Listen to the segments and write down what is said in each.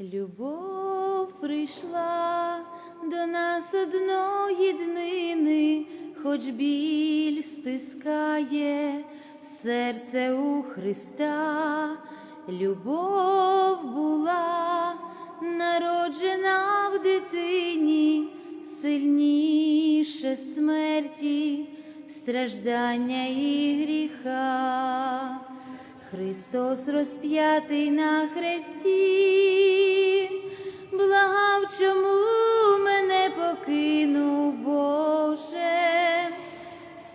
Любов прийшла до нас одної днини, хоч біль стискає серце у Христа, любов була народжена в дитині, сильніше смерті, страждання і гріха. Христос розп'ятий на хресті, благав, чому мене покинув Боже,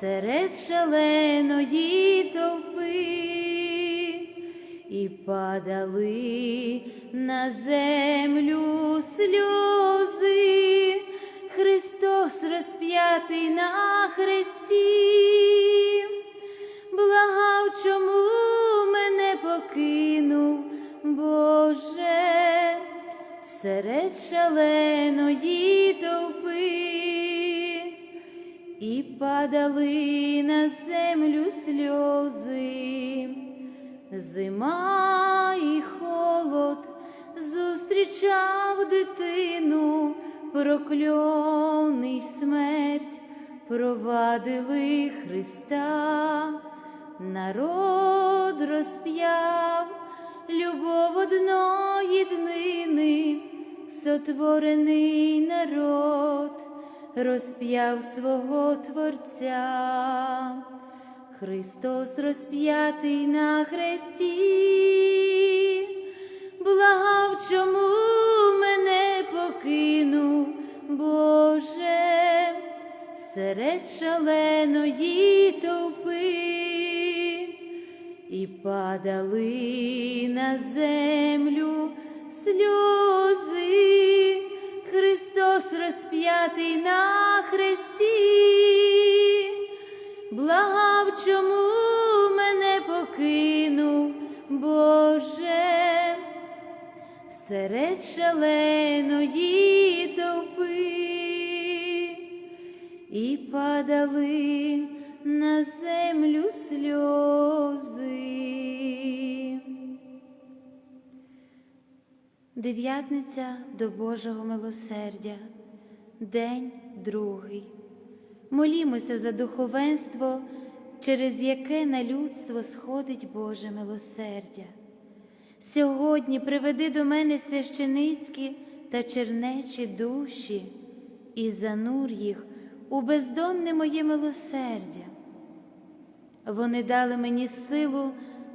серед шаленої товпи, і падали на землю сльози, Христос розп'ятий на хресті серед шаленої товпи, і падали на землю сльози, зима і холод зустрічав дитину, прокльоний смерть провадили Христа, народ розп'яв любов одної днини, сотворений народ розп'яв свого Творця. Христос розп'ятий на хресті, благав, чому мене покинув, Боже, серед шаленої товпи, і падали на землю сльози, Христос розп'ятий на хресті. Благав, чому мене покинув, Боже, серед шаленої товпи, і падали на землю сльози. Дев'ятниця до Божого милосердя, день другий. Молімося за духовенство, через яке на людство сходить Боже милосердя. Сьогодні приведи до мене священицькі та чернечі душі і занур їх у бездонне моє милосердя. Вони дали мені силу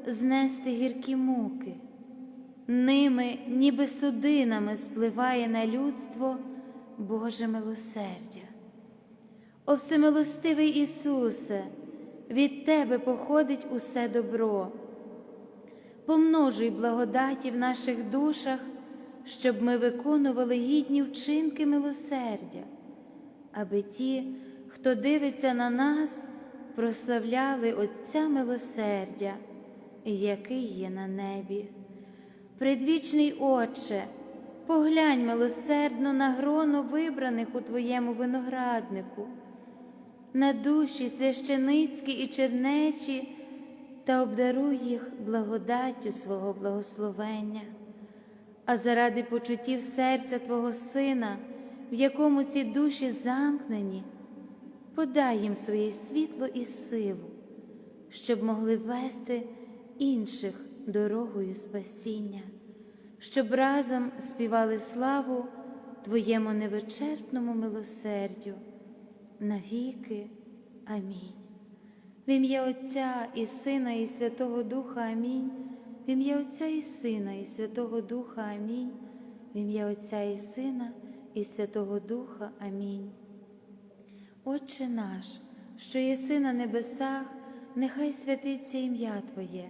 знести гіркі муки, ними, ніби судинами, спливає на людство Боже милосердя. О всемилостивий Ісусе, від Тебе походить усе добро. Помножуй благодаті в наших душах, щоб ми виконували гідні вчинки милосердя, аби ті, хто дивиться на нас, прославляли Отця милосердя, який є на небі. Предвічний Отче, поглянь милосердно на гроно вибраних у Твоєму винограднику на душі священицькі і чернечі та обдаруй їх благодаттю свого благословення, а заради почуттів серця Твого Сина, в якому ці душі замкнені, подай їм своє світло і силу, щоб могли вести інших дорогою спасіння, щоб разом співали славу Твоєму невичерпному милосердю навіки. Амінь. В ім'я Отця і Сина, і Святого Духа Амінь. В ім'я Отця і Сина, і Святого Духа Амінь. В ім'я Отця і Сина, і Святого Духа Амінь. Отче наш, що єси на небесах, нехай святиться ім'я Твоє,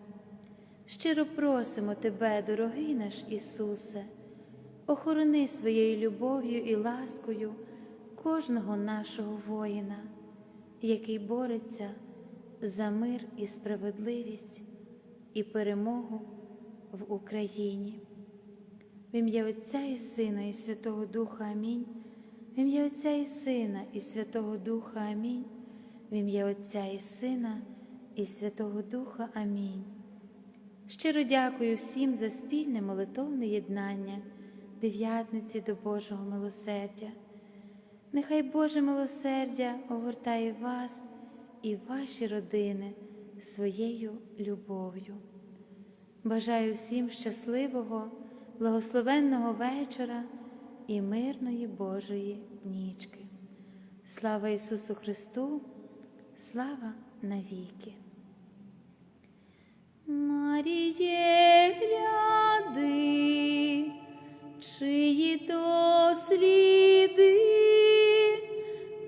Щиро просимо Тебе, дорогий наш Ісусе, охорони своєю любов'ю і ласкою кожного нашого воїна, який бореться за мир і справедливість і перемогу в Україні. В ім'я Отця і Сина, і Святого Духа Амінь. В ім'я Отця і Сина, і Святого Духа Амінь. В ім'я Отця і Сина, і Святого Духа Амінь. Щиро дякую всім за спільне молитовне єднання, дев'ятниці до Божого милосердя. Нехай Боже милосердя огортає вас і ваші родини своєю любов'ю. Бажаю всім щасливого, благословенного вечора і мирної Божої нічки. Слава Ісусу Христу! Слава навіки! Маріє, чиї то сліди,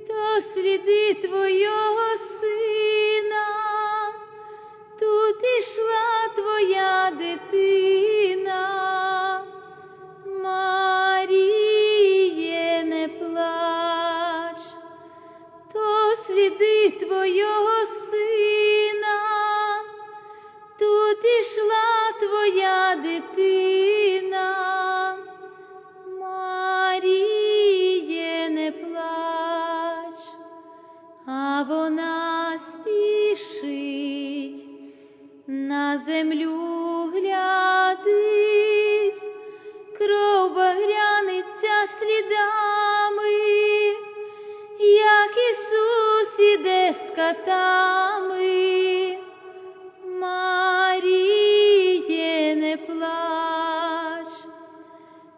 то сліди Твого сина, тут ішла Твоя дитина,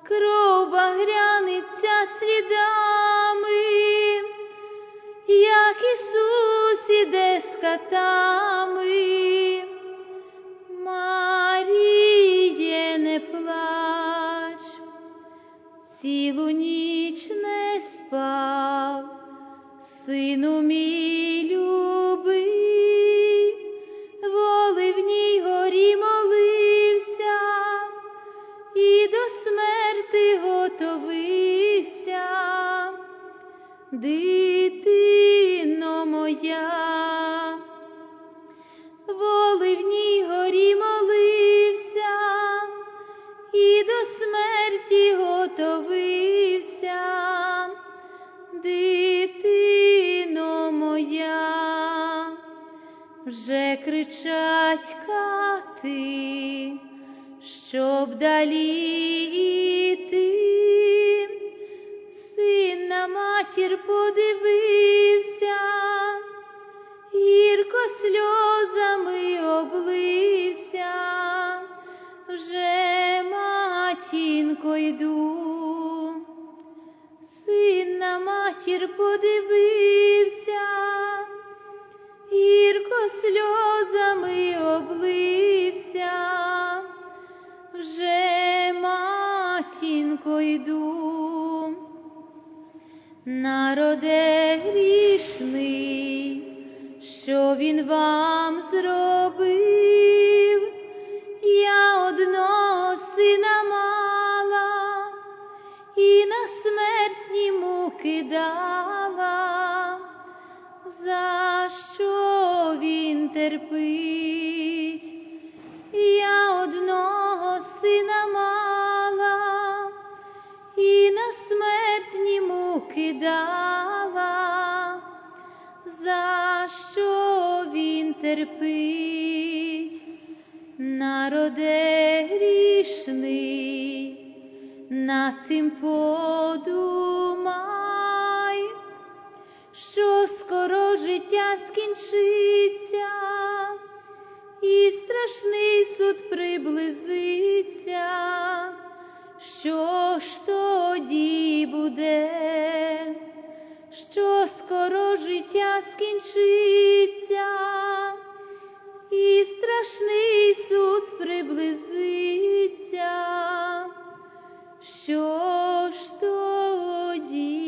кров багряниця слідами, як Ісус іде з катами. Маріє, не плач, цілу ніч не спав, сину мій дитино моя, воли в ній горі молився, і до смерті готовився, дитино моя, вже кричать кати, щоб далі на матір подивився, гірко сльозами облився, вже матінко йду. Син на матір подивився, гірко сльозами облився, вже матінко йду. Народе грішний, що він вам зробив, я одного сина мала і на смертні муки дала, за що він терпить, муки дала, за що він терпить, народе грішний, над тим подумай, що скоро життя скінчиться, і страшний суд приблизиться. Що ж тоді буде, що скоро життя скінчиться, і страшний суд приблизиться, що ж тоді?